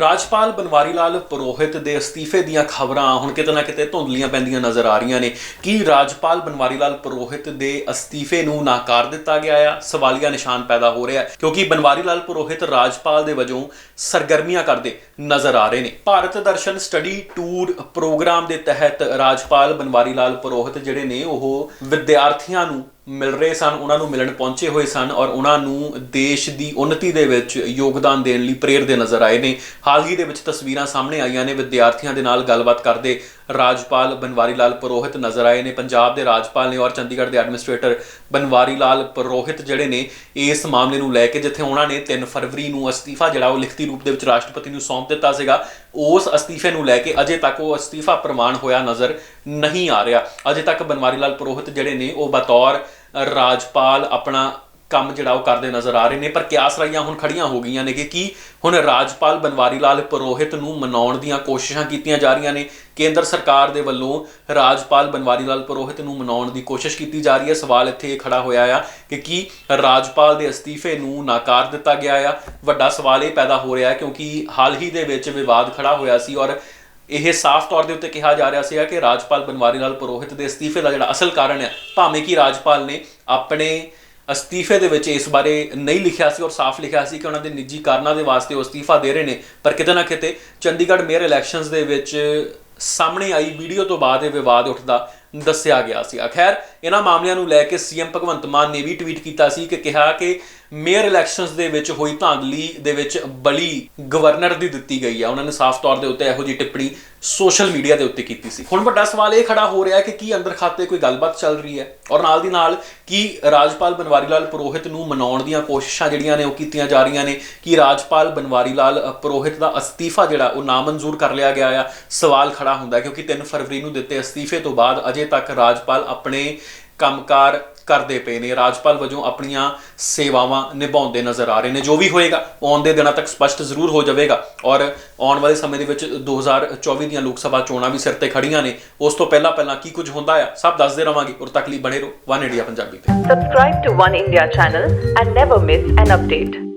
ਰਾਜਪਾਲ ਬਨਵਾਰੀ ਲਾਲ ਪੁਰੋਹਿਤ ਦੇ ਅਸਤੀਫੇ ਦੀਆਂ ਖਬਰਾਂ ਹੁਣ ਕਿਤੇ ਨਾ ਕਿਤੇ ਧੁੰਦਲੀਆਂ ਪੈਂਦੀਆਂ ਨਜ਼ਰ ਆ ਰਹੀਆਂ ਨੇ। ਕੀ ਰਾਜਪਾਲ ਬਨਵਾਰੀ ਲਾਲ ਪੁਰੋਹਿਤ ਦੇ ਅਸਤੀਫੇ ਨੂੰ ਨਾਕਾਰ ਦਿੱਤਾ ਗਿਆ ਆ? ਸਵਾਲੀਆ ਨਿਸ਼ਾਨ ਪੈਦਾ ਹੋ ਰਿਹਾ ਕਿਉਂਕਿ ਬਨਵਾਰੀ ਲਾਲ ਪੁਰੋਹਿਤ ਰਾਜਪਾਲ ਦੇ ਵਜੋਂ ਸਰਗਰਮੀਆਂ ਕਰਦੇ ਨਜ਼ਰ ਆ ਰਹੇ ਨੇ। Bharat Darshan study tour programme ਦੇ ਤਹਿਤ ਰਾਜਪਾਲ ਬਨਵਾਰੀ ਲਾਲ ਪੁਰੋਹਿਤ ਜਿਹੜੇ ਨੇ, ਉਹ ਵਿਦਿਆਰਥੀਆਂ ਨੂੰ ਮਿਲ ਰਹੇ ਸਨ, ਉਹਨਾਂ ਨੂੰ ਮਿਲਣ ਪਹੁੰਚੇ ਹੋਏ ਸਨ ਔਰ ਉਹਨਾਂ ਨੂੰ ਦੇਸ਼ ਦੀ ਉન્નਤੀ ਦੇ ਵਿੱਚ ਯੋਗਦਾਨ ਦੇਣ ਲਈ ਪ੍ਰੇਰਦੇ ਨਜ਼ਰ ਆਏ ਨੇ। ਹਾਲ ਹੀ ਦੇ ਵਿੱਚ ਤਸਵੀਰਾਂ ਸਾਹਮਣੇ ਆਈਆਂ ਨੇ, ਵਿਦਿਆਰਥੀਆਂ ਦੇ ਨਾਲ ਗੱਲਬਾਤ ਕਰਦੇ ਰਾਜਪਾਲ ਬਨਵਾਰੀ ਲਾਲ ਪੁਰੋਹਿਤ ਨਜ਼ਰ ਆਏ ਨੇ। ਪੰਜਾਬ ਦੇ ਰਾਜਪਾਲ ਨੇ ਔਰ ਚੰਡੀਗੜ੍ਹ ਦੇ ਐਡਮਿਨਿਸਟ੍ਰੇਟਰ ਬਨਵਾਰੀ ਲਾਲ ਪੁਰੋਹਿਤ ਜਿਹੜੇ ਨੇ, ਇਸ ਮਾਮਲੇ ਨੂੰ ਲੈ ਕੇ ਜਿੱਥੇ ਉਹਨਾਂ ਨੇ 3 ਫਰਵਰੀ ਨੂੰ ਅਸਤੀਫਾ ਜਿਹੜਾ ਉਹ ਲਿਖਤੀ ਰੂਪ ਦੇ ਵਿੱਚ ਰਾਸ਼ਟਰਪਤੀ ਨੂੰ ਸੌਂਪ ਦਿੱਤਾ ਸੀਗਾ, ਉਸ ਅਸਤੀਫੇ ਨੂੰ ਲੈ ਕੇ ਅਜੇ ਤੱਕ ਉਹ ਅਸਤੀਫਾ ਪ੍ਰਮਾਣ ਹੋਇਆ ਨਜ਼ਰ ਨਹੀਂ ਆ ਰਿਹਾ। ਅਜੇ ਤੱਕ ਬਨਵਾਰੀ ਲਾਲ ਪੁਰੋਹਿਤ ਜਿਹੜੇ ਨੇ, ਉਹ ਬਤੌਰ ਰਾਜਪਾਲ ਆਪਣਾ ਕੰਮ ਜਿਹੜਾ ਉਹ ਕਰਦੇ ਨਜ਼ਰ ਆ ਰਹੇ ਨੇ, ਪਰ ਕਿਆਸ ਰਾਈਆਂ ਹੁਣ ਖੜੀਆਂ ਹੋ ਗਈਆਂ ਨੇ ਕਿ ਕੀ ਹੁਣ ਰਾਜਪਾਲ ਬਨਵਾਰੀ ਲਾਲ ਪੁਰੋਹਿਤ ਨੂੰ ਮਨਾਉਣ ਦੀਆਂ ਕੋਸ਼ਿਸ਼ਾਂ ਕੀਤੀਆਂ ਜਾ ਰਹੀਆਂ ਨੇ? ਕੇਂਦਰ ਸਰਕਾਰ ਦੇ ਵੱਲੋਂ ਰਾਜਪਾਲ ਬਨਵਾਰੀ ਲਾਲ ਪੁਰੋਹਿਤ ਨੂੰ ਮਨਾਉਣ ਦੀ ਕੋਸ਼ਿਸ਼ ਕੀਤੀ ਜਾ ਰਹੀ ਹੈ। ਸਵਾਲ ਇੱਥੇ ਇਹ ਖੜਾ ਹੋਇਆ ਆ ਕਿ ਕੀ ਰਾਜਪਾਲ ਦੇ ਅਸਤੀਫੇ ਨੂੰ ਨਾਕਾਰ ਦਿੱਤਾ ਗਿਆ ਆ? ਵੱਡਾ ਸਵਾਲ ਇਹ ਪੈਦਾ ਹੋ ਰਿਹਾ ਹੈ ਕਿਉਂਕਿ ਹਾਲ ਹੀ ਦੇ ਵਿੱਚ ਵਿਵਾਦ ਖੜਾ ਹੋਇਆ ਸੀ ਔਰ ਇਹ ਸਾਫ਼ ਤੌਰ ਦੇ ਉੱਤੇ ਕਿਹਾ ਜਾ ਰਿਹਾ ਸੀਗਾ ਕਿ ਰਾਜਪਾਲ ਬਨਵਾਰੀ ਲਾਲ ਪੁਰੋਹਿਤ ਦੇ ਅਸਤੀਫੇ ਦਾ ਜਿਹੜਾ ਅਸਲ ਕਾਰਨ ਹੈ, ਭਾਵੇਂ ਕਿ ਰਾਜਪਾਲ ਨੇ ਆਪਣੇ ਅਸਤੀਫੇ ਦੇ ਵਿੱਚ ਇਸ ਬਾਰੇ ਨਹੀਂ ਲਿਖਿਆ ਸੀ ਔਰ ਸਾਫ਼ ਲਿਖਿਆ ਸੀ ਕਿ ਉਹਨਾਂ ਦੇ ਨਿੱਜੀ ਕਾਰਨਾਂ ਦੇ ਵਾਸਤੇ ਉਹ ਅਸਤੀਫਾ ਦੇ ਰਹੇ ਨੇ, ਪਰ ਕਿਤੇ ਨਾ ਕਿਤੇ ਚੰਡੀਗੜ੍ਹ ਮੇਅਰ ਇਲੈਕਸ਼ਨਸ ਦੇ ਵਿੱਚ ਸਾਹਮਣੇ ਆਈ ਵੀਡੀਓ ਤੋਂ ਬਾਅਦ ਇਹ ਵਿਵਾਦ ਉੱਠਦਾ ਦੱਸਿਆ ਗਿਆ ਸੀ ਖੈਰ, ਇਹਨਾਂ ਮਾਮਲਿਆਂ ਨੂੰ ਲੈ ਕੇ ਸੀਐਮ ਭਗਵੰਤ ਮਾਨ ਨੇ ਵੀ ਟਵੀਟ ਕੀਤਾ ਸੀ ਕਿ ਕਿਹਾ ਕਿ ਮੇਅਰ ਇਲੈਕਸ਼ਨਸ ਦੇ ਵਿੱਚ ਹੋਈ ਧਾਂਦਲੀ ਦੇ ਵਿੱਚ ਬਲੀ ਗਵਰਨਰ ਦੀ ਦਿੱਤੀ ਗਈ ਆ। ਉਹਨਾਂ ਨੇ ਸਾਫ਼ ਤੌਰ ਦੇ ਉੱਤੇ ਇਹੋ ਜਿਹੀ ਟਿੱਪਣੀ ਸੋਸ਼ਲ ਮੀਡੀਆ ਦੇ ਉੱਤੇ ਕੀਤੀ ਸੀ। ਹੁਣ ਵੱਡਾ ਸਵਾਲ ਇਹ ਖੜਾ ਹੋ ਰਿਹਾ ਕਿ ਕੀ ਅੰਦਰ ਖਾਤੇ ਕੋਈ ਗੱਲਬਾਤ ਚੱਲ ਰਹੀ ਹੈ? ਔਰ ਨਾਲ ਦੀ ਨਾਲ ਕੀ ਰਾਜਪਾਲ ਬਨਵਾਰੀ ਲਾਲ ਪੁਰੋਹਿਤ ਨੂੰ ਮਨਾਉਣ ਦੀਆਂ ਕੋਸ਼ਿਸ਼ਾਂ ਜਿਹੜੀਆਂ ਨੇ ਉਹ ਕੀਤੀਆਂ ਜਾ ਰਹੀਆਂ ਨੇ? ਕਿ ਰਾਜਪਾਲ ਬਨਵਾਰੀ ਲਾਲ ਅ, ਪੁਰੋਹਿਤ ਦਾ ਅਸਤੀਫਾ ਜਿਹੜਾ ਉਹ ਨਾਮਨਜ਼ੂਰ ਕਰ ਲਿਆ ਗਿਆ ਆ? ਸਵਾਲ ਖੜਾ ਹੁੰਦਾ ਕਿਉਂਕਿ 3 ਫਰਵਰੀ ਨੂੰ ਦਿੱਤੇ ਅਸਤੀਫੇ ਤੋਂ ਬਾਅਦ ਅਜੇ ਤੱਕ ਰਾਜਪਾਲ ਆਪਣੇ ਕੰਮਕਾਰ ਕਰਦੇ ਪਏ ਨੇ। ਰਾਜਪਾਲ ਵਜੋਂ ਆਪਣੀਆਂ ਸੇਵਾਵਾਂ ਨਿਭਾਉਂਦੇ ਨਜ਼ਰ ਆ ਰਹੇ ਨੇ। ਜੋ ਵੀ ਹੋਏਗਾ ਆਉਣ ਦੇ ਦਿਨਾਂ ਤੱਕ ਸਪਸ਼ਟ ਜ਼ਰੂਰ ਹੋ ਜਾਵੇਗਾ। ਔਰ ਆਉਣ ਵਾਲੇ ਸਮੇਂ ਦੇ ਵਿੱਚ 2024 ਦੀਆਂ ਲੋਕ ਸਭਾ ਚੋਣਾਂ ਵੀ ਸਿਰ ਤੇ ਖੜੀਆਂ ਨੇ। ਉਸ ਤੋਂ ਪਹਿਲਾਂ ਪਹਿਲਾਂ ਕੀ ਕੁਝ ਹੁੰਦਾ ਆ, ਸਭ ਦੱਸਦੇ ਰਵਾਂਗੇ। ਔਰ ਤੱਕ ਲਈ ਬਣੇ ਰਹੋ। ਵਨ ਇੰਡੀਆ ਪੰਜਾਬੀ ਤੇ। Subscribe to One India channel and never miss an update.